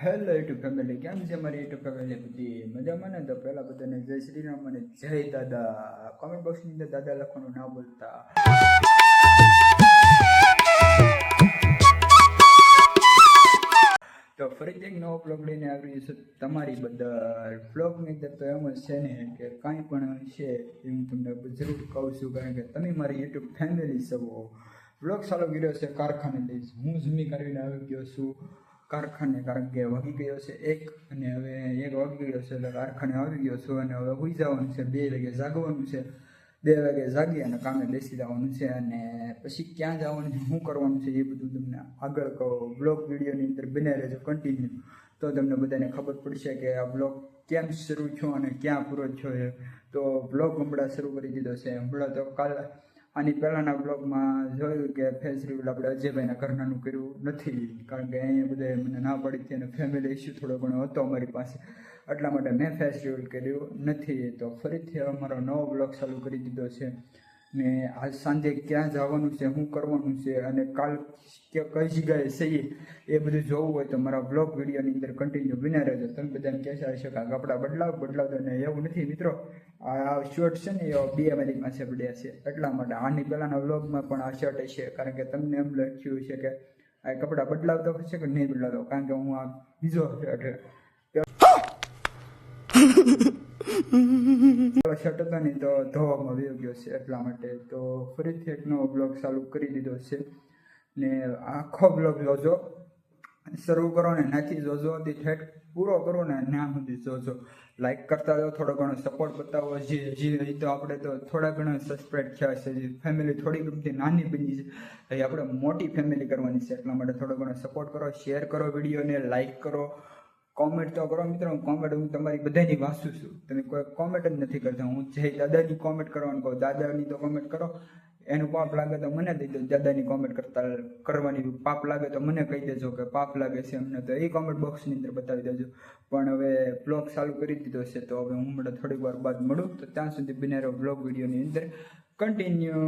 Hello YouTube family કેમ છે મારી યુટ્યુબ ફેમિલી બધી મજામાં ને? તો પહેલા બધાને જય શ્રી રામ અને જય દાદા. કોમેન્ટ બોક્સની અંદર દાદા લખવાનું ના બોલતા તો ફરીથી એક નવો બ્લોગ લઈને આવી છું તમારી બધા બ્લોગની અંદર તો એમ જ છે ને કે કાંઈ પણ છે એ હું તમને જરૂર કહું છું, કારણ કે તમે મારી યુટ્યુબ ફેમિલી છો. બ્લોગ ચાલુ કર્યો છે, કારખાને લઈશ હું જમી કરીને આવી ગયો છું. કારખાને કારણ કે વાગી ગયો છે એક અને હવે એક વાગી ગયો છે એટલે કારખાને આવી ગયો છું અને હવે હોઈ જવાનું છે. બે વાગે જાગવાનું છે. બે વાગે જાગી અને કામે બેસી જવાનું છે અને પછી ક્યાં જવાનું છે શું કરવાનું છે એ બધું તમને આગળ કહો. બ્લોગ વિડીયોની અંદર બને રહેજો કન્ટિન્યુ તો તમને બધાને ખબર પડશે કે આ બ્લોગ કેમ શરૂ થયો અને ક્યાં પૂરો થયો છે. તો બ્લોગ હમણાં શરૂ કરી દીધો છે. હમણાં તો કાલ આની પહેલાંના બ્લોગમાં જોયું કે ફેસ રિવીલ આપણે અજયભાઈના ઘરનાનું કર્યું નથી, કારણ કે અહીંયા બધે મને ના પડી હતી અને ફેમિલી ઇસ્યુ થોડો ઘણો હતો અમારી પાસે. એટલા માટે મેં ફેસ રિવીલ કર્યું નથી. તો ફરીથી અમારો નવો બ્લોગ ચાલુ કરી દીધો છે. ને આજ સાંજે ક્યાં જવાનું છે, શું કરવાનું છે અને કાલ કે કઈ જગ્યાએ છીએ એ બધું જોવું હોય તો મારા બ્લોગ વિડીયોની અંદર કન્ટિન્યુ બિના રહેજો. તમે બધાને કહેશા હશે કે કપડાં બદલાવ બદલાવ અને એવું નથી મિત્રો. આ શર્ટ છે ને, એ બે મારી પાસે પડ્યા છે. એટલા માટે આની પહેલાંના વ્લોગમાં પણ આ શર્ટ હશે, કારણ કે તમને એમ લખ્યું છે કે આ કપડાં બદલાવતો હશે કે નહીં બદલાવતો? કારણ કે હું આ બીજો શર્ટ શર્ટ હતો ને, તો ધોવામાં વયો ગયો છે, એટલા માટે તો ફરીથી એક નવો બ્લોગ ચાલુ કરી દીધો છે. ને આખો બ્લોગ જોજો. શરૂ કરો ને નાથી જોજો ઠેઠ પૂરો કરો ને ના સુધી જોજો. લાઈક કરતા જાઓ થોડો ઘણો સપોર્ટ બતાવો. જે જે તો આપણે તો થોડા ઘણા સબસ્ક્રાઈબ થયા છે ફેમિલી થોડી ઘણી નાની બની છે એ આપણે મોટી ફેમિલી કરવાની છે. એટલા માટે થોડો ઘણો સપોર્ટ કરો શેર કરો વિડીયોને લાઈક કરો. કોમેન્ટ તો કરો મિત્રો કોમેન્ટ હું તમારી બધાની વાંચું છું. તમે કોઈ કોમેન્ટ જ નથી કરતા. હું જે દાદાની કોમેન્ટ કરવાનું કહું, દાદાની તો કોમેન્ટ કરો. એનું પાપ લાગે તો મને દઈ દો, દાદાની કોમેન્ટ કરતા કરવાની પાપ લાગે તો મને કહી દેજો કે પાપ લાગે છે અમને તો એ કોમેન્ટ બોક્સની અંદર બતાવી દેજો. પણ હવે બ્લોગ ચાલુ કરી દીધો છે, તો હવે હું મને થોડીક વાર બાદ મળું, તો ત્યાં સુધી બિનારો બ્લોગ વિડીયોની અંદર કન્ટિન્યુ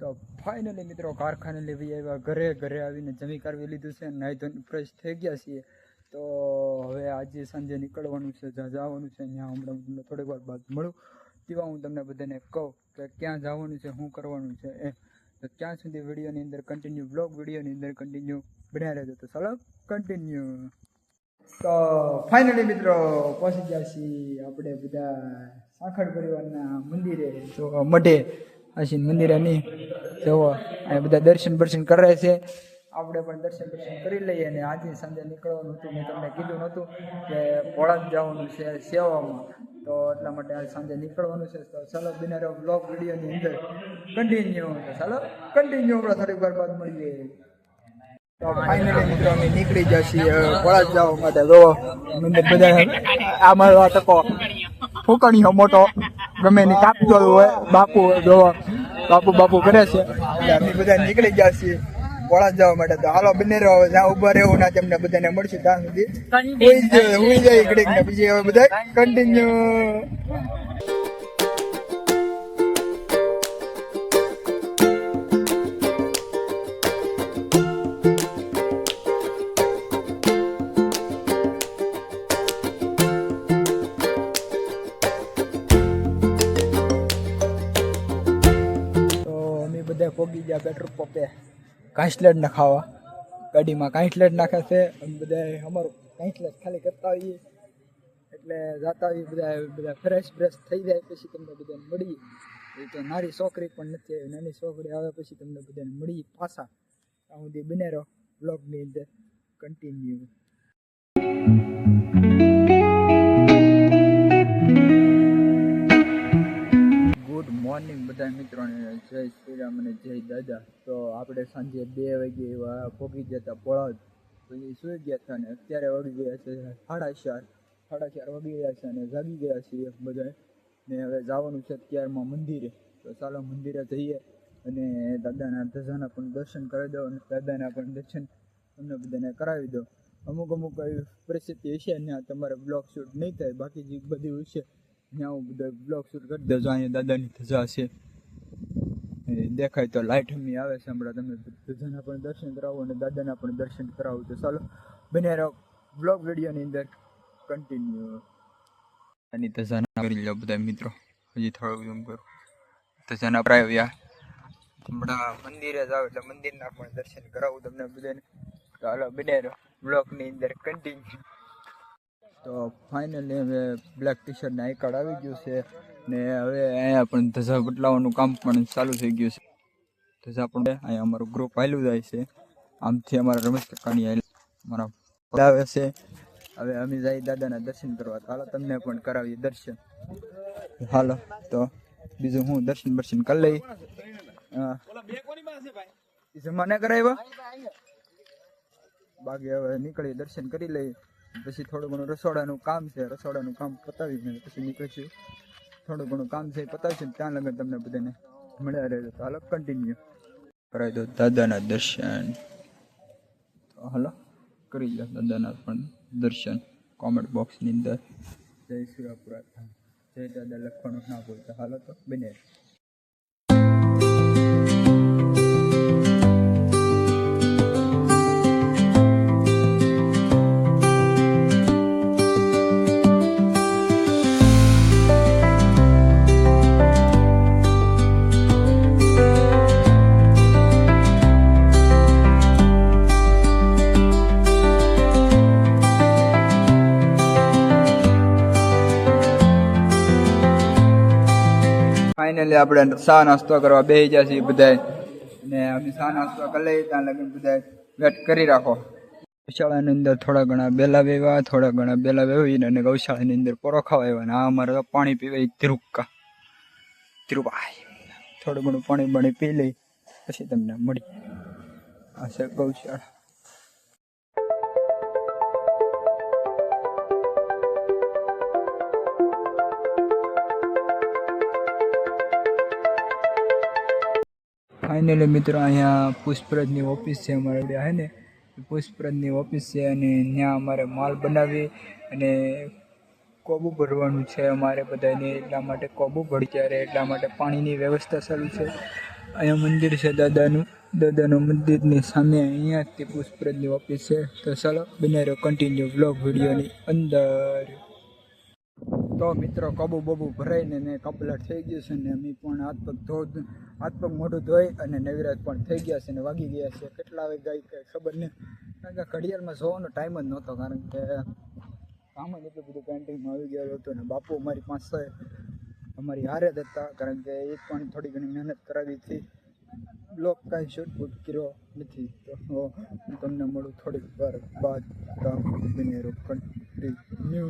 તો ફાઇનલી મિત્રો કારખાને લેવી આવ્યા, ઘરે ઘરે આવીને જમી કરવી લીધું છે, નાહી ધોઈને ફ્રેશ થઈ ગયા છીએ. તો હવે આજે સાંજે નીકળવાનું છે, જ્યાં જવાનું છે, ત્યાં હમણાં તમને થોડીક વાર બાદ મળું. તેવા હું તમને બધાને કહું કે ક્યાં જવાનું છે, શું કરવાનું છે એ. તો ત્યાં સુધી વિડીયોની અંદર કન્ટિન્યુ બ્લોગ વિડીયોની અંદર કન્ટિન્યુ બન્યા રહેજો. તો ચાલો કન્ટિન્યુ તો ફાઇનલી મિત્રો, પહોંચી ગયા છીએ આપણે બધા સાંખળ પરિવારના મંદિરે. તો મઢે હશી મંદિરે નહીં જવો. અને બધા દર્શન બર્શન કરે છે. આપણે પણ દર્શન દર્શન કરી લઈએ અને આજે સાંજે નીકળવાનું હતું. મેં તમને કીધું નહોતું કે ભોળાજ જવાનું છે સેવામાં. તો એટલા માટે આજે સાંજે નીકળવાનું છે. તો ચાલો બિનારો બ્લોગ વિડીયોની અંદર કન્ટિન્યુ ચાલો કન્ટિન્યુ આપણે થોડીક વાર બાદ મળીએ. તો ફાઇનલી અમે નીકળી છીએ ભોળાજ જવા માટે. જો, મંદિર બધા આ મારો તકો ફૂકણીઓ મોટો. ગમે એની કાપતો હોય, બાપુ જોવા બાપુ બાપુ કરે છે. અમે બધા નીકળી ગયા છીએ જવા માટે તો હાલો બંને રહો જ્યાં ઊભા રહેવું ના તેમને બધાને મળશે ત્યાં સુધી ઉઈ જાય હુઈ જાય ઘડીક ને બીજી હવે બધા કન્ટિન્યુ કાંસલેટ નખાવા ગાડીમાં કાંસલેટ નાખે છે. અમે બધા અમારું કાંસલેટ ખાલી કરતા હોઈએ. એટલે જાતા હોઈએ, બધા બધા ફ્રેશ ફ્રેશ થઈ જાય, પછી તમને બધાને મળીએ. એ તો નારી છોકરી પણ નથી આવી, નાની છોકરી આવે પછી તમને બધાને મળીએ પાછા. ત્યાં સુધી બને રહો બ્લોગની અંદર કન્ટિન્યુ ગુડ મોર્નિંગ બધા મિત્રોને, જય શ્રી રામ અને જય દાદા. તો આપણે સાંજે બે વાગે એવા ભોગી જતા પોળા પછી સુઈ ગયા હતા ને અત્યારે વાગી ગયા છે સાડા ચાર. સાડા ચાર વાગી ગયા છે અને જાગી ગયા છીએ બધા ને હવે જવાનું છે અત્યારમાં મંદિરે. તો ચાલો મંદિરે જઈએ અને દાદાના ધજાના પણ દર્શન કરી દો અને દાદાના પણ દર્શન તમને બધાને કરાવી દો. અમુક અમુક એવી પરિસ્થિતિ હશે ત્યાં તમારે બ્લોક શૂટ નહીં થાય, બાકી જે બધી હશે ત્યાં હું બધા બ્લોક શૂટ કરી દેજો અહીંયા દાદાની ધજા છે. દેખાય તો લાઇટ હમી આવે છે હમણાં. તમે ધજાના પણ દર્શન કરાવો અને દાદાના પણ દર્શન કરાવો તો ચાલો. બને રહો બ્લોગ વિડીયોની અંદર. કન્ટિન્યુ આની ધજાના કરી લો બધા મિત્રો. હજી થોડું ઝૂમ કરો. ધજાના પર આવ્યા. હમણાં મંદિરે જાવ એટલે મંદિરના પણ દર્શન કરાવું તમને બધાને. ચાલો બને રહો. બ્લોગની અંદર કન્ટિન્યુ તો ફાઇનલી હવે black T shirt I card આવી ગયું છે ને હવે અહીંયા પણ ધજા બદલાવાનું કામ પણ ચાલુ થઈ ગયું છે. ધજા પણ અહીંયા અમારું ગ્રુપ હાલ્યું જાય છે. આમથી અમારા રમેશ કાકાની અમારા મારા આવે છે. હવે અમે જાય દાદાના દર્શન કરવા. તો હાલો તમને પણ કરાવીએ દર્શન. હાલો, તો બીજું હું દર્શન બર્શન કરી લઈ. જમા ના કરાવ્યા બાકી હવે નીકળી દર્શન કરી લઈ. પછી થોડું ઘણું રસોડાનું કામ છે, રસોડાનું કામ પતાવીને પછી નીકળીશું. થોડું ઘણું કામ છે એ પતાવીશું ત્યાં લગન તમને બધાને મળ્યા રહેજો. તો હાલો કન્ટિન્યુ કરાવી દો દાદાના દર્શન. તો હાલો, કરી લો દાદાના પણ દર્શન. કોમેન્ટ બોક્સની અંદર. જય સુરાપુરા જય દાદા લખવાનું ના બોલતા હાલો તો બને ફાઇનલી આપણે ચા નાસ્તો કરવા બેસી ગયા છીએ બધા ને અમે ચા નાસ્તો કરી લઈએ, ત્યાં લગીને બધા વેટ કરી રાખો. ગૌશાળાની અંદર થોડા ઘણા બેલા વેવા, થોડા ઘણા બેલા વેવીને અને ગૌશાળાની અંદર પરોખા આવ્યા અને આ અમારે તો પાણી પીવાય ધ્રુક્કા ધ્રુવાય થોડું ઘણું પાણી બાણી પી લઈ, પછી તમને મળી. આ છે ગૌશાળા. ફાઇનલી મિત્રો, અહીંયા પુષ્પરાજની ઓફિસ છે અમારે આપણે હે ને? પુષ્પરાજની ઓફિસ છે અને ત્યાં અમારે માલ બનાવી અને કોબું ભરવાનું છે અમારે બધાને એટલા માટે કોબું ભરી રહે, એટલા માટે પાણીની વ્યવસ્થા ચાલુ છે. અહીંયા મંદિર છે દાદાનું દાદાનું મંદિરની સામે અહીંયા તે પુષ્પરાજની ઓફિસ છે. તો ચાલો બને રહ્યો કન્ટિન્યુ બ્લોગ વિડીયોની અંદર. તો મિત્રો કબુ બબુ ભરાઈને ને કપલાટ થઈ ગયું છે ને અમે પણ હાથ ધોધ હાથ પગ મોઢું ધોઈ અને નવિરાજ પણ થઈ ગયા છે ને વાગી ગયા છે. કેટલા વાગે ગઈ કંઈ ખબર નહીં. કારણ કે ઘડિયાળમાં જોવાનો ટાઈમ જ નહોતો, કારણ કે કામ જ એટલું બધું પેન્ટિંગમાં આવી ગયેલું હતું ને બાપુ અમારી પાસે, અમારી હારે જ હતા, કારણ કે એ પણ થોડી ઘણી મહેનત કરાવી હતી. બ્લોક કાંઈ શૂટ કર્યો નથી. તો હું તમને મળું થોડીક વાર બાદ. રૂપ બને કન્ટિન્યુ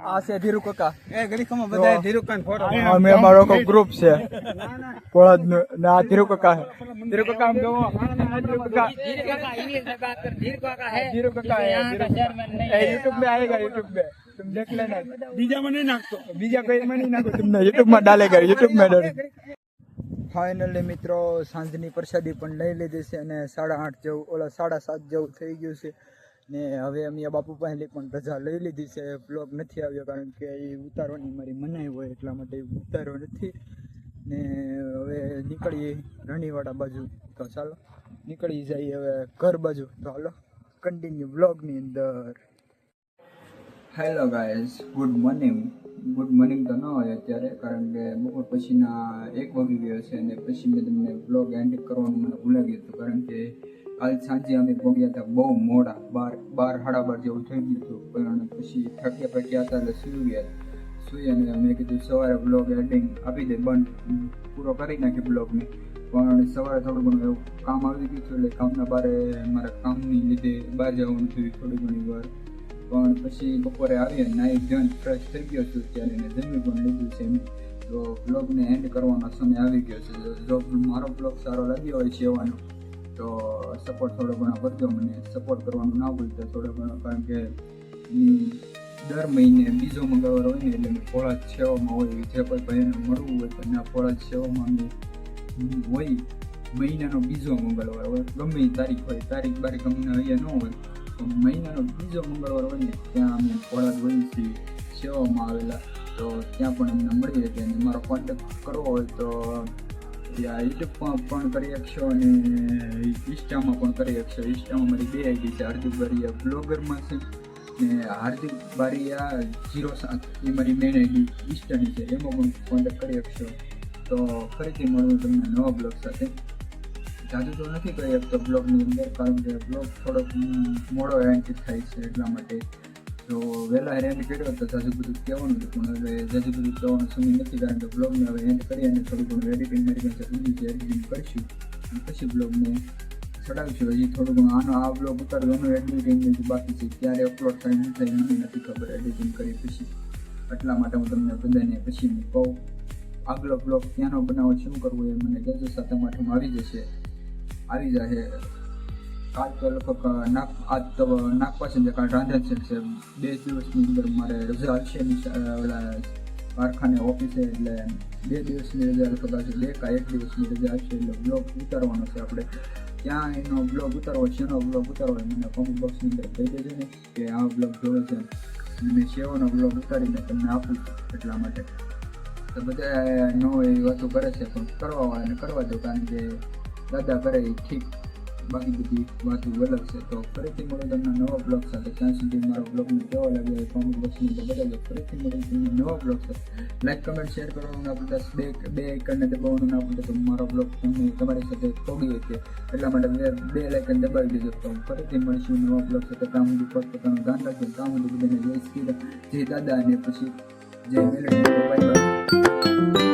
આ છે ધીરુ કાકા એ ગરીકમાં બધા ધીરુ કાન ફોટો અમે અમારો કોઈ ગ્રુપ છે પોળદ નું ને આ ધીરુ કાકા છે ધીરુ કાકા આમ જોવો આ ધીરુ કાકા धीरू काका है धीरू यूट्यूब में आएगा यूट्यूब में तुम देख लेना બીજા મને નાખતો બીજા કોઈ में नहीं नाखो तुमने यूट्यूब में डालेगा यूट्यूब में डाल ફાઇનલી મિત્રો સાંજની પ્રસાદી પણ લઈ લીધી છે અને સાડા આઠ જેવું ઓલા સાડા સાત જેવું થઈ ગયું છે ને હવે અમે બાપુ પાસેથી પણ રજા લઈ લીધી છે. બ્લોગ નથી આવ્યો કારણ કે એ ઉતારવાની મારી મનાઈ હોય એટલા માટે ઉતાર્યો નથી. ને હવે નીકળીએ રણીવાડા બાજુ. તો ચાલો, નીકળી જઈએ હવે ઘર બાજુ. તો હાલો કન્ટિન્યુ બ્લોગની અંદર. Hello guys good morning good morning તો ન હોય અત્યારે, કારણ કે બપોર પછીના એક વાગી ગયો છે અને પછી મેં તમને બ્લોગ એન્ડ કરવાનું મને ભૂલાઈ ગયું હતું, કારણ કે કાલ સાંજે અમે ભોગ્યા હતા બહુ મોડા, બાર બાર, સાડા બાર જેવું થઈ ગયું હતું. પણ પછી થક્યા પક્યા હતા એટલે સુઈ ગયા. સુઈ અને મેં કીધું સવારે બ્લોગ એડિંગ આપી દે, બંધ. પૂરો કરી નાખી બ્લોગને પણ સવારે થોડું ઘણું એવું કામ આવી ગયું હતું, એટલે કામના બારે મારા કામની લીધે બહાર જવાનું થયું થોડી ઘણી વાર. પણ પછી બપોરે આવીએ, નાઈ ધ્યાન ફ્રેશ થઈ ગયો છું ત્યારે એને જમી પણ લીધું છે તો બ્લોગને એન્ડ કરવાનો સમય આવી ગયો છે. જો મારો બ્લોગ સારો લાગ્યો હોય છે એવાનો તો સપોર્ટ થોડો ઘણો કરજો મને. સપોર્ટ કરવાનું ના ભૂલતા થોડો ઘણો, કારણ કે દર મહિને બીજો મંગળવાર હોય ને એટલે મેં પોળા સેવામાં હોય. જે કોઈ ભાઈને મળવું હોય તો એના પોળા સેવામાં હોય મહિનાનો બીજો મંગળવાર હોય. ગમે તારીખ હોય, તારીખ બારીખ અમને અહીંયા ન હોય તો મહિનાનો બીજો મંગળવાર હોય ને ત્યાં અમે પોળા હોઈએ છીએ, સેવામાં આવેલા. તો ત્યાં પણ અમને મળી શકે અને મારો કોન્ટેક્ટ કરવો હોય તો ત્યાં યુટ્યુબમાં પણ કરી શકશો અને ઇન્સ્ટામાં પણ કરી શકશો ઇન્સ્ટામાં મારી બે આઈડી છે હાર્દિક બારિયા બ્લોગરમાં છે ને હાર્દિક બારિયા ઝીરો સાત એ મારી મેન આઈડી ઇન્સ્ટાની છે એમાં પણ કોન્ટેક્ટ કરી શકશો તો ફરીથી મળું તમને નવા બ્લોગ સાથે જાદુ તો નથી કરી શકતો બ્લોગની અંદર કારણ કે બ્લોગ થોડોક મોડો એન્ટ્રી થાય છે એટલા માટે જો વહેલા એન્ડ કર્યો તો જાજુ બધું કહેવાનું પણ હવે જાજુ બધું કહેવાનો સમય નથી કારણ કે બ્લોગને હવે એન્ડ કરી અને થોડું ઘણું એડિટિંગ મારી પાસે ઊંડી છે કરીશું પછી બ્લોગને ચડાવીશું હજી થોડું આનો આ બ્લોગ બાકી છે અપલોડ થાય એડિટિંગ કરી પછી એટલા માટે હું તમને બધાને પછી કહું આગલો બ્લોગ ત્યાંનો બનાવો શું કરવું એ મને કહેજો સાથે માઠમાં આવી જશે આવી જશે કાલ તો લગભગ નાખ આજ તો નાખવા છે કાલ ટ્રાન્ઝેક્શન છે બે દિવસની અંદર મારે રજા નિશા- ઓલા કારખાને ઓફિસે, એટલે બે દિવસની રજા, લગભગ આવશે બે કા એક દિવસની રજા આવશે એટલે બ્લોગ ઉતારવાનો છે આપણે. ક્યાં એનો બ્લોગ ઉતારવો છે, એનો બ્લોગ ઉતારવો મને કોમેન્ટ બોક્સની અંદર કહી દેજો ને, કે આ બ્લોગ જોયો છે. મેં સેવાનો બ્લોગ ઉતારીને તમને આપું એટલા માટે. તો બધા નો એ વાતો કરે છે, પણ કરવા વાળાને કરવા દો, કારણ કે દાદા કરે ઠીક બાકી બધી વાતો અલગ છે. તો ફરીથી મળું તમને નવા બ્લોગ સાથે. ત્યાં સુધી મારો બ્લોગને કેવો લાગ્યો એ કોમેન્ટ બોક્સની બતાવજો. ફરીથી મળું તમને નવા બ્લોગ સાથે. લાઈક કમેન્ટ શેર કરવાનું ના ભૂલતા. બે બે આઇકનને દબાવવાનું ના ભૂલતા. તો મારો બ્લોગ તમને તમારી સાથે પહોંચી શકે એટલા માટે બે લાઇકન દબાવી દેજો. તો ફરીથી મળીશું નવા બ્લોગ સાથે. ત્યાં સુધી પોતપોતાનું ધ્યાન રાખજો. ત્યાં સુધી બધાને જય શ્રી જય દાદા અને પછી જય મેલડી. Bye bye